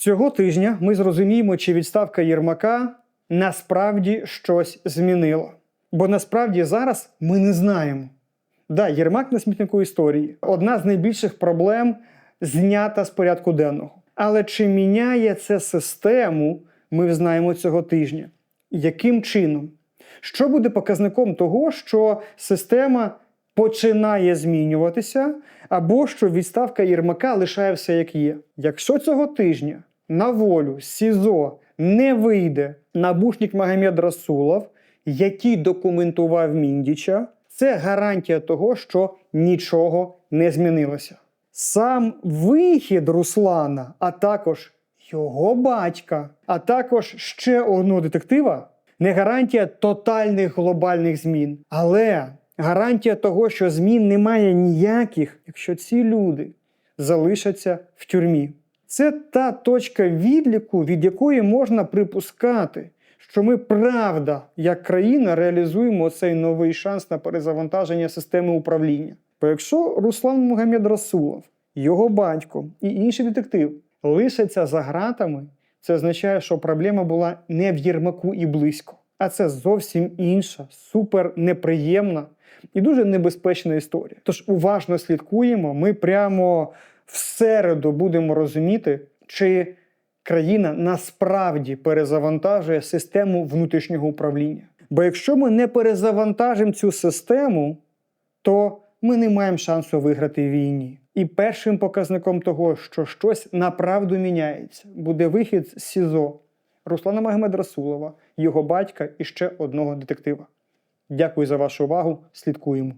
Цього тижня ми зрозуміємо, чи відставка Єрмака насправді щось змінила. Бо насправді зараз ми не знаємо. Да, Єрмак на смітнику історії одна з найбільших проблем знята з порядку денного. Але чи міняє це систему, ми знаємо цього тижня. Яким чином? Що буде показником того, що система починає змінюватися, або що відставка Єрмака лишає все як є? Якщо цього тижня на волю СІЗО не вийде набушник Магомед Расулов, який документував Міндіча, це гарантія того, що нічого не змінилося. Сам вихід Руслана, а також його батька, а також ще одного детектива не гарантія тотальних глобальних змін, але гарантія того, що змін немає ніяких, якщо ці люди залишаться в тюрмі. Це та точка відліку, від якої можна припускати, що ми правда, як країна, реалізуємо цей новий шанс на перезавантаження системи управління. Бо якщо Руслан Мухаммед Расулов, його батько і інший детектив лишаться за ґратами, це означає, що проблема була не в Єрмаку і близько, а це зовсім інша, супер неприємна і дуже небезпечна історія. Тож уважно слідкуємо. Ми прямо в середу будемо розуміти, чи країна насправді перезавантажує систему внутрішнього управління. Бо якщо ми не перезавантажимо цю систему, то ми не маємо шансу виграти в війні. І першим показником того, що щось направду міняється, буде вихід з СІЗО Руслана Магомед Расулова, його батька і ще одного детектива. Дякую за вашу увагу. Слідкуємо.